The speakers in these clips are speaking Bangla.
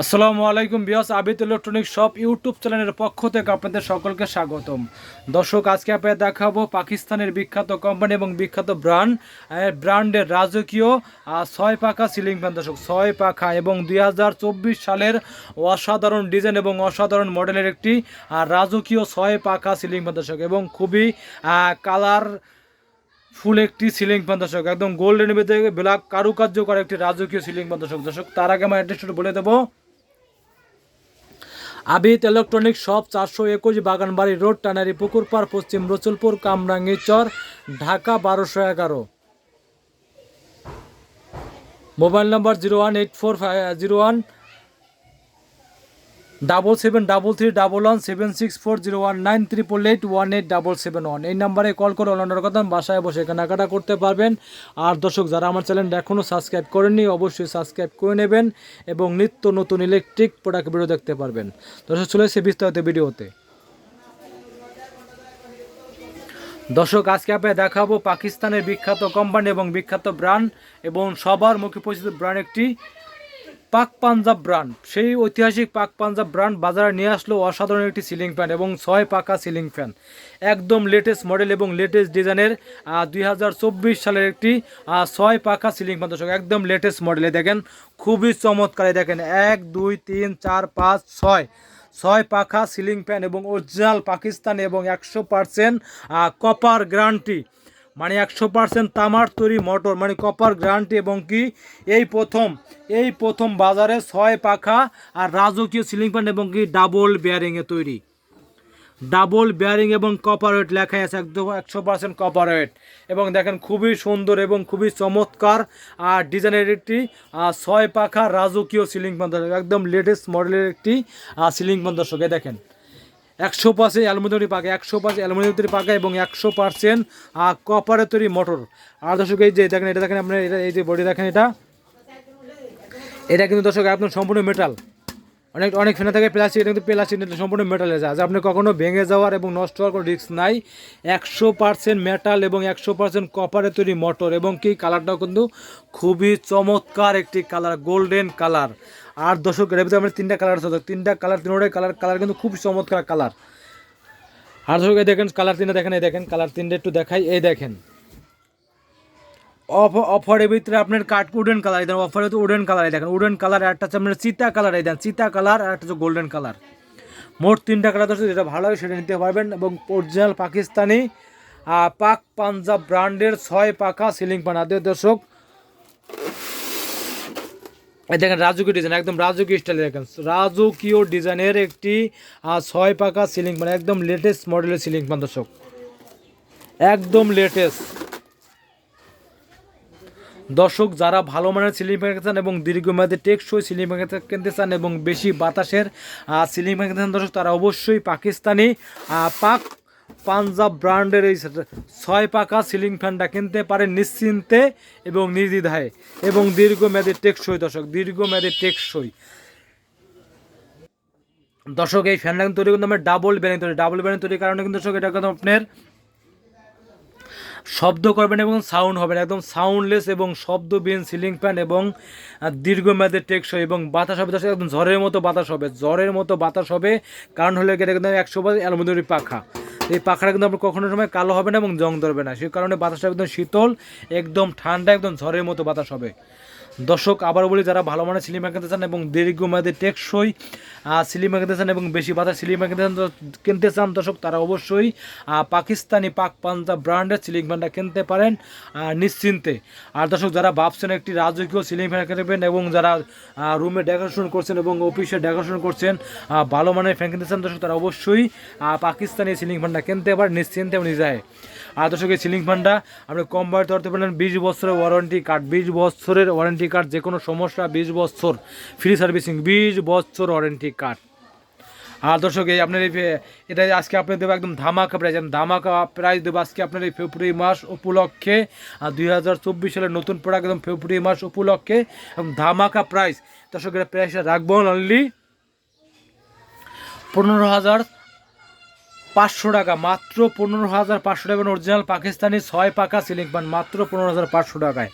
আসসালামু আলাইকুম Biyas Abid electronic shop YouTube চ্যানেলের পক্ষ থেকে আপনাদের সকলকে স্বাগতম। দর্শক, আজকে আপনাদের দেখাবো পাকিস্তানের বিখ্যাত কোম্পানি এবং বিখ্যাত ব্র্যান্ড। ব্র্যান্ডের রাজকীয় ছয় পাখা সিলিং ফ্যান। দর্শক, ছয় পাখা এবং দুই হাজার চব্বিশ সালের অসাধারণ ডিজাইন এবং অসাধারণ মডেলের একটি রাজকীয় ছয় পাখা সিলিং ফ্যান। দর্শক, এবং খুবই কালার ফুল একটি সিলিং ফ্যান। দর্শক, একদম গোল্ডেন ব্ল্যাক কারুকার্য করা একটি রাজকীয় সিলিং ফ্যান। দর্শক দর্শক, তার আগে আমার অ্যাড্রেসটা বলে দেবো। আবিদ ইলেকট্রনিক শপ চারশো একুশ বাগানবাড়ি রোড, টানারি পুকুরপাড় পশ্চিম রসুলপুর, কামরাঙ্গি চর, ঢাকা বারোশো এগারো। Mobile number zero one eight four five, zero one double seven double three double one seven six four zero one nine triple eight one eight double seven one এই নাম্বারে কল করে অন্যান্য কথা বাসায় বসে কেনাকাটা করতে পারবেন। আর দর্শক, যারা আমার চ্যানেলটা এখনও সাবস্ক্রাইব করেননি, অবশ্যই সাবস্ক্রাইব করে নেবেন এবং নিত্য নতুন ইলেকট্রিক প্রোডাক্ট ভিডিও দেখতে পারবেন। দর্শক, চলে এসে বিস্তারিত ভিডিওতে। দর্শক, আজকে আপনাকে দেখাবো পাকিস্তানের বিখ্যাত কোম্পানি এবং বিখ্যাত ব্র্যান্ড এবং সবার মুখে পরিচিত ব্র্যান্ড একটি পাক পাঞ্জাব ব্র্যান্ড। সেই ঐতিহাসিক পাক পাঞ্জাব ব্র্যান্ড বাজারে নিয়ে আসলো অসাধারণ একটি সিলিং ফ্যান এবং ছয় পাকা সিলিং ফ্যান। একদম লেটেস্ট মডেল এবং লেটেস্ট ডিজাইনের দুই হাজার চব্বিশ সালের একটি ছয় পাকা সিলিং ফ্যান। দর্শক, একদম লেটেস্ট মডেলে দেখেন, খুবই চমৎকার দেখেন। এক, দুই, তিন, চার, পাঁচ, ছয়। ছয় পাখা সিলিং ফ্যান এবং অরিজিনাল পাকিস্তান এবং একশো পারসেন্ট কপার গ্যারান্টি মানে একশো পার্সেন্ট তামার তৈরি মোটর মানে কপার গ্যারান্টি এবং কি এই প্রথম এই প্রথম বাজারে ছয় পাখা আর রাজকীয় সিলিং ফ্যান এবং কি ডাবল বেয়ারিংয়ে তৈরি। ডাবল বেয়ারিং এবং কপার ওয়েট লেখাই আছে একদম একশো পার্সেন্ট কপার ওয়েট এবং দেখেন খুবই সুন্দর এবং খুবই চমৎকার আর ডিজাইনের একটি ছয় পাখা রাজকীয় সিলিং ফ্যান একদম লেটেস্ট মডেলের একটি সিলিং ফ্যান দর্শক দেখেন। একশো পার্সেন্ট অ্যালুমিনিয়াম পাকা একশো পার্সেন্ট অ্যালুমিনিয়াম তৈরি পাকা এবং একশো পার্সেন্ট কপারের তৈরি মোটর আর দর্শক, এই যে দেখেন, এটা দেখেন আপনার, এটা, এই যে বডি দেখেন এটা। এটা কিন্তু দর্শক একদম সম্পূর্ণ মেটাল অনেক অনেক ফেনা থাকে প্লাস্টিক এটা কিন্তু প্লাস্টিক সম্পূর্ণ মেটালে যায়। যা আপনি কখনো ভেঙে যাওয়ার এবং নষ্ট হওয়ার কোনো রিস্ক নাই? একশো পার্সেন্ট মেটাল এবং একশো পার্সেন্ট কপারের তৈরি মোটর এবং কি কালারটাও কিন্তু খুবই চমৎকার একটি কালার গোল্ডেন কালার আর দর্শক, এর ভিতরে আমরা তিনটা কালার আছে। তিনটা কালার তিনটাই কালার কালার কিন্তু খুব চমৎকার কালার আর দর্শক দেখেন কালার তিনটা, দেখেন, এই দেখেন কালার তিনটা একটু দেখাই। এই দেখেন। অফ অফারের ভিতরে আপনার কাঠ উডেন কালার দেন, অফারে তো উডেন কালার দেখেন। উডেন কালার একটা হচ্ছে আপনার চিতা কালার দেন চিতা কালার আর একটা হচ্ছে গোল্ডেন কালার। মোট তিনটা কালার দর্শক, যেটা ভালো লাগে সেটা নিতে পারবেন এবং অরিজিনাল পাকিস্তানি পাক পাঞ্জাব ব্র্যান্ডের ছয় পাকা সিলিং পান। আদের দর্শক, এই দেখেন রাজকীয় ডিজাইন একদম রাজকীয় স্টাইলে দেখেন। রাজকীয় ডিজাইনের একটি ছয় পাকা সিলিং পান, একদম লেটেস্ট মডেলের সিলিং পান দর্শক। একদম লেটেস্ট দর্শক যারা ভালো মানের সিলিং ফ্যান কিনতে চান এবং দীর্ঘমেয়াদী টেকসই সিলিং ফ্যান কিনতে চান এবং বেশি বাতাসের সিলিং ফ্যান কিনতে চান দর্শক, তারা অবশ্যই পাকিস্তানি পাক পাঞ্জাব ব্র্যান্ডের এই ছয় পাকা সিলিং ফ্যানটা কিনতে পারেন নিশ্চিন্তে এবং নির্দ্বিধায় এবং দীর্ঘমেয়াদী টেকসই দর্শক, দীর্ঘমেয়াদী টেকসই। দর্শক, এই ফ্যানটা কিন্তু তৈরি কিন্তু আমার ডাবল ব্যারিং তৈরি, ডাবল ব্যারিং তৈরির কারণে কিন্তু দর্শক, এটা কিন্তু আপনার শব্দ করবেন এবং সাউন্ড হবে না, একদম সাউন্ডলেস এবং শব্দবিহীন সিলিং ফ্যান এবং দীর্ঘমেয়াদে টেকসই এবং বাতাস হবে তার একদম ঝড়ের মতো বাতাস হবে, ঝড়ের মতো বাতাস হবে। কারণ হলে এটা একদম একশো বার অ্যালুমিনিয়ামের পাখা। এই পাখাটা কিন্তু আপনার কখনো সময় কালো হবে না এবং জং ধরবে না সেই কারণে বাতাসটা একদম শীতল, একদম ঠান্ডা, একদম ঝড়ের মতো বাতাস হবে। দর্শক আবার বলি, যারা ভালো মানের সিলিমার কিনতে চান এবং দীর্ঘ দীর্ঘমেয়াদী টেকসই সিলিমার কিনতে চান এবং বেশি বাতাস সিলিমার কিনতে চান কিনতে চান, দর্শক, তারা অবশ্যই পাকিস্তানি পাক পাঞ্জাব ব্র্যান্ডের সিলিং ফ্যানটা কিনতে পারেন নিশ্চিন্তে। আর দর্শক, যারা ভাবছেন একটি রাজকীয় সিলিং ফ্যান কিনবেন এবং যারা রুমে ডেকোরেশন করছেন এবং অফিসে ডেকোরেশন করছেন ভালো মানের ফ্যান কিনতে চান, দর্শক, তারা অবশ্যই পাকিস্তানি সিলিং ফ্যানটা কিনতে পারেন, নিশ্চিন্তে নিজায় আর দর্শক, এই সিলিং ফ্যানটা আপনি কম বয়স ধরতে পারেন বিশ বছরের ওয়ারেন্টি কার্ড বিশ বছরের ওয়ারেন্টি কার্ড যে কোনো সমস্যা, বিশ বছর ফ্রি সার্ভিসিং বিশ বছর ওয়ারেন্টি কার্ড আর দর্শক, এই আপনার এই এটা আজকে আপনি দেবো একদম ধামাকা প্রাইস ধামাকা প্রাইজ দেবো আজকে আপনার এই ফেব্রুয়ারি মাস উপলক্ষে। আর দুই হাজার চব্বিশ সালের নতুন প্রোডাক্ট একদম ফেব্রুয়ারি মাস উপলক্ষে ধামাকা প্রাইস দর্শক, এটা প্রাইসটা রাখব অনলি পনেরো হাজার পাঁচশো টাকা, মাত্র পনেরো হাজার পাঁচশো টাকা। অরিজিনাল পাকিস্তানি ছয় পাকা সিলিং পান, মাত্র পনেরো হাজার পাঁচশো টাকায়।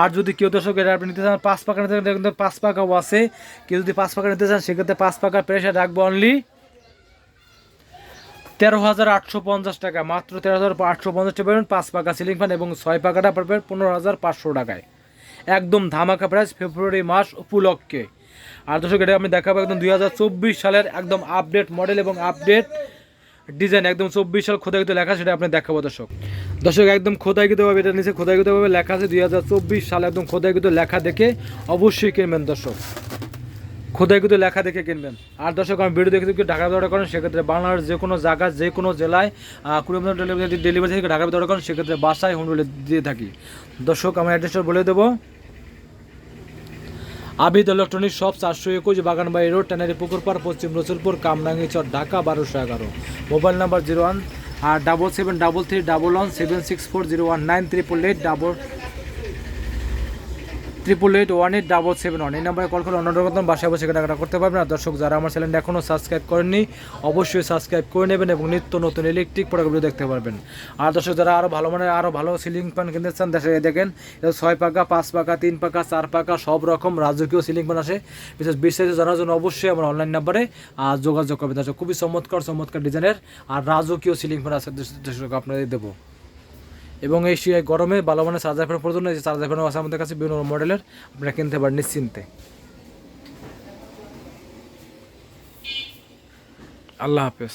আর যদি কেউ দর্শক এটা আপনি নিতে চান, পাঁচ পাকা নিতে চান কিন্তু পাঁচ পাকাও আছে। কেউ যদি পাঁচ পাকা নিতে চান, সেক্ষেত্রে পাঁচ পাকা প্রেশার রাখব অনলি তেরো হাজার আটশো পঞ্চাশ টাকা, মাত্র তেরো হাজার আটশো পঞ্চাশ টাকা পাবেন পাঁচ পাকা সিলিং ফ্যান এবং ছয় পাকাটা পাবেন পনেরো হাজার পাঁচশো টাকায়। একদম ধামাকা প্রাইস ফেব্রুয়ারি মাস উপলক্ষে। আর দর্শক, এটা আমি দেখাবো একদম দুই হাজার চব্বিশ সালের একদম আপডেট মডেল এবং আপডেট ডিজাইন একদম চব্বিশ সাল খোদাইগত লেখা, সেটা আপনি দেখাবো দর্শক। দর্শক, একদম খোদাইগতভাবে এটা নিচে খোদাইগতভাবে লেখা আছে, দুই হাজার চব্বিশ সালে একদম খোদাইগত লেখা দেখে অবশ্যই কিনবেন দর্শক। খোদাইগত লেখা দেখে কিনবেন। আর দর্শক, আমি ভিডিও দেখে যদি ঢাকা অর্ডার করেন, সেক্ষেত্রে বাংলার যে কোনো জায়গা, যে কোনো জেলায় কুড়ি ডেলিভারি ডেলিভারি থেকে ঢাকা অর্ডার করেন, সেক্ষেত্রে বাসায় হোম ডেলিভারি দিয়ে থাকি। দর্শক, আমার অ্যাড্রেসটা বলে দেবো। আবিদ ইলেকট্রনিক্স সব চারশো একুশ বাগানবাড়ি রোড ট্যানারি পুকুরপাড় পশ্চিম রসুলপুর, কামরাঙ্গি চর, ঢাকা বারোশো এগারো। মোবাইল নাম্বার জিরো ওয়ান আর double seven double three double one seven six four zero one nine triple eight double triple eight one eight double seven one এই নাম্বারে কল করে অন্য রকম বাসায় বসে কেনাকাটা করতে পারবেন। আর দর্শক, যারা আমার চ্যানেলটা এখনও সাবস্ক্রাইব করেননি, অবশ্যই সাবস্ক্রাইব করে নেবেন এবং নিত্য নতুন ইলেকট্রিক প্রোডাক্টগুলো দেখতে পারবেন। আর দর্শক, যারা আরও ভালো মানের আরও ভালো সিলিং ফ্যান কিনতে চান দেখেন, এটা ছয় পাকা, পাঁচ পাকা, তিন পাকা, চার পাকা, সব রকম রাজকীয় সিলিং ফ্যান আসে। বিশেষ, বিস্তারিত জানার জন্য অবশ্যই আমার অনলাইন নাম্বারে যোগাযোগ করবেন। দর্শক, খুবই চমৎকার চমৎকার ডিজাইনের আর রাজকীয় সিলিং ফ্যান আছে, দর্শক, আপনাদের দেবো। এবং এই গরমে ভালো মানের চার্জার ফ্যান প্রয়োজন এই চার্জার ফ্যানও আছে আমাদের কাছে, বিভিন্ন মডেলের। আপনারা কিনতে পারেন নিশ্চিন্তে। আল্লাহ হাফেজ।